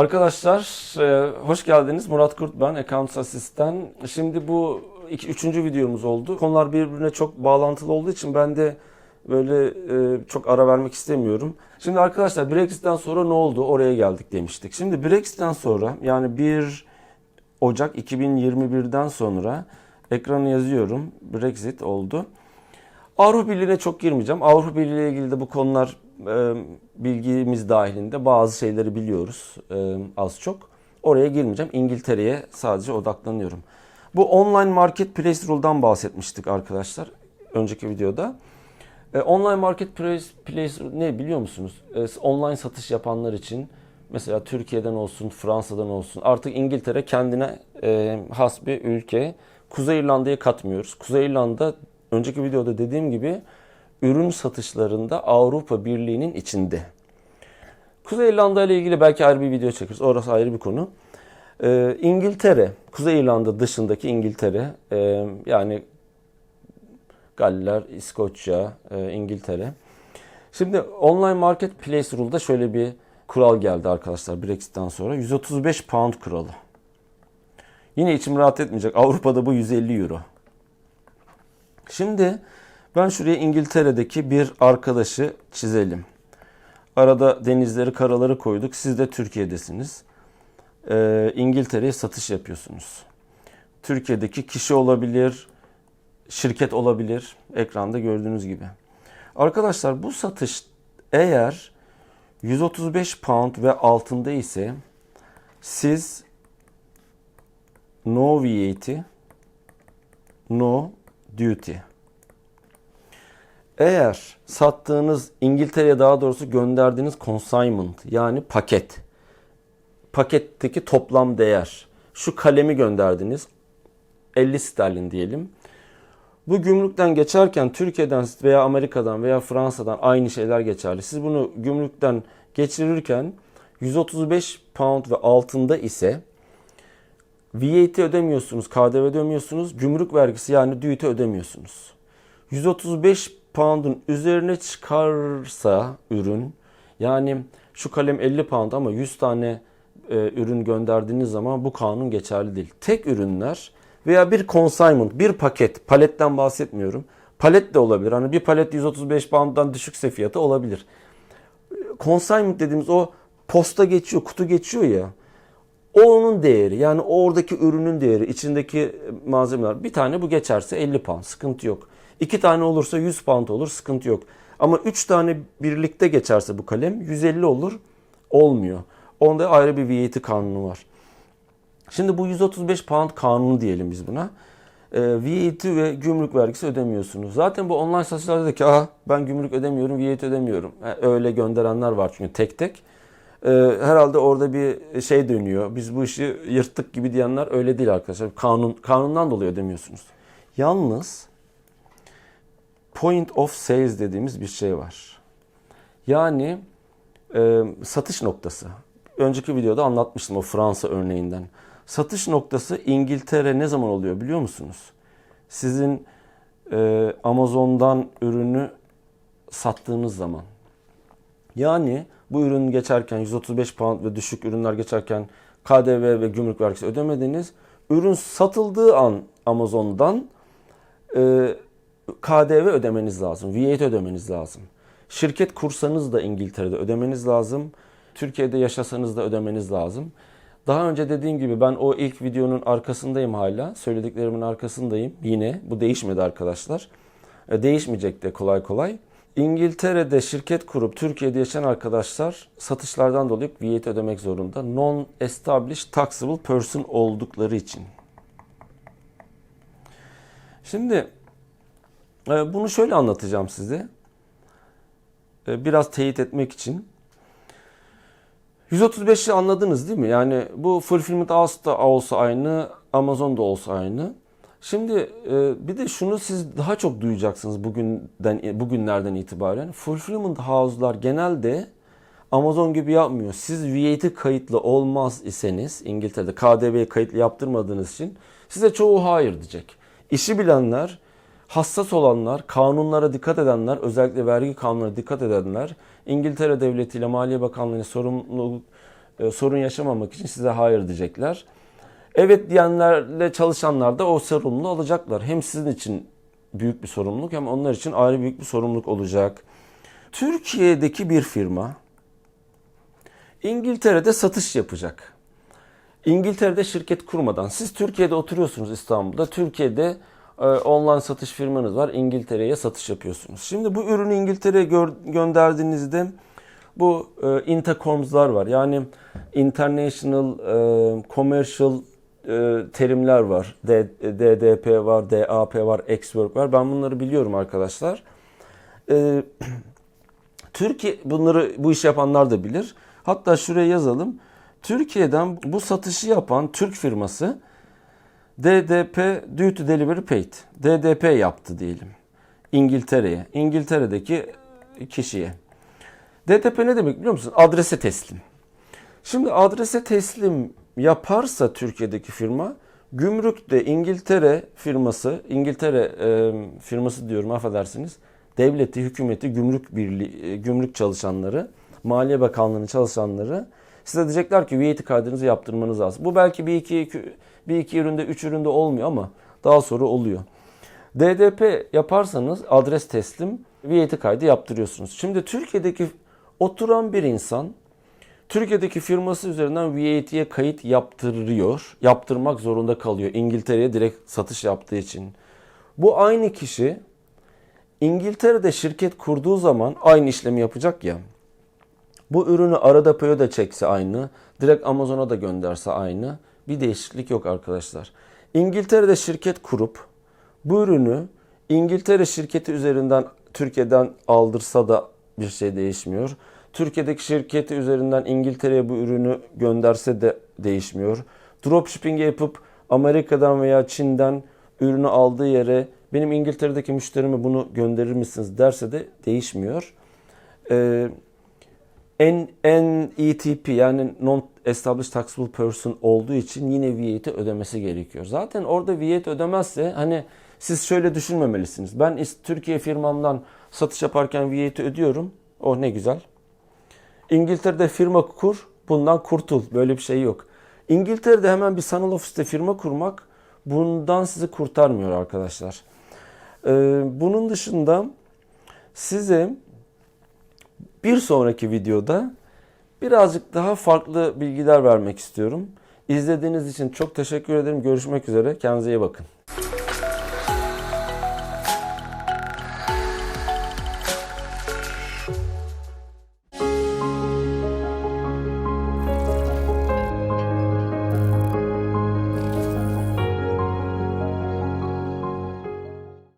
Arkadaşlar e, hoş geldiniz. Murat Kurt ben, Accounts Asistan. Şimdi bu iki, üçüncü videomuz oldu. Konular birbirine çok bağlantılı olduğu için ben de böyle e, çok ara vermek istemiyorum. Şimdi arkadaşlar Brexit'ten sonra ne oldu? Oraya geldik demiştik. Şimdi Brexit'ten sonra yani 1 Ocak 2021'den sonra ekrana yazıyorum. Brexit oldu. Avrupa Birliği'ne çok girmeyeceğim. Avrupa Birliği ile ilgili de bu konular e, bilgimiz dahilinde bazı şeyleri biliyoruz e, az çok. Oraya girmeyeceğim. İngiltere'ye sadece odaklanıyorum. Bu online marketplace rule'dan bahsetmiştik arkadaşlar önceki videoda. E, online marketplace place ne biliyor musunuz? E, online satış yapanlar için mesela Türkiye'den olsun, Fransa'dan olsun artık İngiltere kendine e, has bir ülke. Kuzey İrlanda'yı katmıyoruz. Kuzey İrlanda önceki videoda dediğim gibi ürün satışlarında Avrupa Birliği'nin içinde. Kuzey İrlanda ile ilgili belki ayrı bir video çekeriz. Orası ayrı bir konu. Ee, İngiltere, Kuzey İrlanda dışındaki İngiltere, e, yani Galler, İskoçya, e, İngiltere. Şimdi online marketplace rule'da şöyle bir kural geldi arkadaşlar Brexit'ten sonra. 135 pound kuralı. Yine içim rahat etmeyecek. Avrupa'da bu 150 euro. Şimdi ben şuraya İngiltere'deki bir arkadaşı çizelim. Arada denizleri, karaları koyduk. Siz de Türkiye'desiniz. Ee, İngiltere'ye satış yapıyorsunuz. Türkiye'deki kişi olabilir, şirket olabilir. Ekranda gördüğünüz gibi. Arkadaşlar bu satış eğer 135 pound ve altında ise siz no VAT, no duty. Eğer sattığınız İngiltere'ye daha doğrusu gönderdiğiniz consignment yani paket paketteki toplam değer şu kalemi gönderdiniz 50 sterlin diyelim. Bu gümrükten geçerken Türkiye'den veya Amerika'dan veya Fransa'dan aynı şeyler geçerli. Siz bunu gümrükten geçirirken 135 pound ve altında ise VAT ödemiyorsunuz, KDV ödemiyorsunuz, gümrük vergisi yani duty ödemiyorsunuz. 135 pound'un üzerine çıkarsa ürün yani şu kalem 50 pound ama 100 tane e, ürün gönderdiğiniz zaman bu kanun geçerli değil. Tek ürünler veya bir consignment, bir paket, paletten bahsetmiyorum. Palet de olabilir. Hani bir palet 135 pound'dan düşükse fiyatı olabilir. Consignment dediğimiz o posta geçiyor, kutu geçiyor ya. O onun değeri. Yani oradaki ürünün değeri, içindeki malzemeler. Bir tane bu geçerse 50 pound, sıkıntı yok. İki tane olursa 100 pound olur, sıkıntı yok. Ama üç tane birlikte geçerse bu kalem 150 olur, olmuyor. Onda ayrı bir VAT kanunu var. Şimdi bu 135 pound kanunu diyelim biz buna. E, VAT ve gümrük vergisi ödemiyorsunuz. Zaten bu online satışlarda da ki ah ben gümrük ödemiyorum, VAT ödemiyorum. E, öyle gönderenler var çünkü tek tek. E, herhalde orada bir şey dönüyor. Biz bu işi yırttık gibi diyenler öyle değil arkadaşlar. Kanun kanundan dolayı ödemiyorsunuz. Yalnız point of sales dediğimiz bir şey var. Yani e, satış noktası. Önceki videoda anlatmıştım o Fransa örneğinden. Satış noktası İngiltere ne zaman oluyor biliyor musunuz? Sizin e, Amazon'dan ürünü sattığınız zaman. Yani bu ürün geçerken 135 pound ve düşük ürünler geçerken KDV ve gümrük vergisi ödemediniz. Ürün satıldığı an Amazon'dan e, KDV ödemeniz lazım. VAT ödemeniz lazım. Şirket kursanız da İngiltere'de ödemeniz lazım. Türkiye'de yaşasanız da ödemeniz lazım. Daha önce dediğim gibi ben o ilk videonun arkasındayım hala. Söylediklerimin arkasındayım. Yine bu değişmedi arkadaşlar. E, değişmeyecek de kolay kolay. İngiltere'de şirket kurup Türkiye'de yaşayan arkadaşlar satışlardan dolayı VAT ödemek zorunda. Non-established taxable person oldukları için. Şimdi e, bunu şöyle anlatacağım size. E, Biraz teyit etmek için. 135'i anladınız değil mi? Yani bu Fulfillment House'da olsa aynı, Amazon'da olsa aynı. Şimdi e, bir de şunu siz daha çok duyacaksınız bugünden bugünlerden itibaren. Fulfillment House'lar genelde Amazon gibi yapmıyor. Siz VAT kayıtlı olmaz iseniz İngiltere'de KDV kayıtlı yaptırmadığınız için size çoğu hayır diyecek. İşi bilenler, hassas olanlar, kanunlara dikkat edenler, özellikle vergi kanunlara dikkat edenler, İngiltere Devleti ile Maliye Bakanlığı'na sorumluluk e, sorun yaşamamak için size hayır diyecekler. Evet diyenlerle çalışanlar da o sorumluluğu alacaklar. Hem sizin için büyük bir sorumluluk hem onlar için ayrı büyük bir sorumluluk olacak. Türkiye'deki bir firma İngiltere'de satış yapacak. İngiltere'de şirket kurmadan siz Türkiye'de oturuyorsunuz İstanbul'da. Türkiye'de e, online satış firmanız var. İngiltere'ye satış yapıyorsunuz. Şimdi bu ürünü İngiltere'ye gör- gönderdiğinizde bu e, intercoms'lar var. Yani international e, commercial e, terimler var. DDP var, DAP var, X-Work var. Ben bunları biliyorum arkadaşlar. E, Türkiye bunları bu iş yapanlar da bilir. Hatta şuraya yazalım. Türkiye'den bu satışı yapan Türk firması DDP Due to Delivery Paid. DDP yaptı diyelim. İngiltere'ye. İngiltere'deki kişiye. DDP ne demek biliyor musun? Adrese teslim. Şimdi adrese teslim yaparsa Türkiye'deki firma gümrükte İngiltere firması, İngiltere e, firması diyorum affedersiniz. Devleti, hükümeti, gümrük birliği, e, gümrük çalışanları, Maliye Bakanlığı'nın çalışanları size diyecekler ki VAT kaydınızı yaptırmanız lazım. Bu belki bir iki, bir iki üründe, üç üründe olmuyor ama daha sonra oluyor. DDP yaparsanız adres teslim VAT kaydı yaptırıyorsunuz. Şimdi Türkiye'deki oturan bir insan Türkiye'deki firması üzerinden VAT'ye kayıt yaptırıyor. Yaptırmak zorunda kalıyor. İngiltere'ye direkt satış yaptığı için. Bu aynı kişi İngiltere'de şirket kurduğu zaman aynı işlemi yapacak ya. Bu ürünü arada payı da çekse aynı. Direkt Amazon'a da gönderse aynı. Bir değişiklik yok arkadaşlar. İngiltere'de şirket kurup bu ürünü İngiltere şirketi üzerinden Türkiye'den aldırsa da bir şey değişmiyor. Türkiye'deki şirketi üzerinden İngiltere'ye bu ürünü gönderse de değişmiyor. Dropshipping yapıp Amerika'dan veya Çin'den ürünü aldığı yere benim İngiltere'deki müşterime bunu gönderir misiniz derse de değişmiyor. Ee, N, NETP yani Non Established Taxable Person olduğu için yine VAT ödemesi gerekiyor. Zaten orada VAT ödemezse hani siz şöyle düşünmemelisiniz. Ben Türkiye firmamdan satış yaparken VAT ödüyorum. Oh ne güzel. İngiltere'de firma kur, bundan kurtul. Böyle bir şey yok. İngiltere'de hemen bir sanal ofiste firma kurmak bundan sizi kurtarmıyor arkadaşlar. Ee, bunun dışında size bir sonraki videoda birazcık daha farklı bilgiler vermek istiyorum. İzlediğiniz için çok teşekkür ederim. Görüşmek üzere. Kendinize iyi bakın.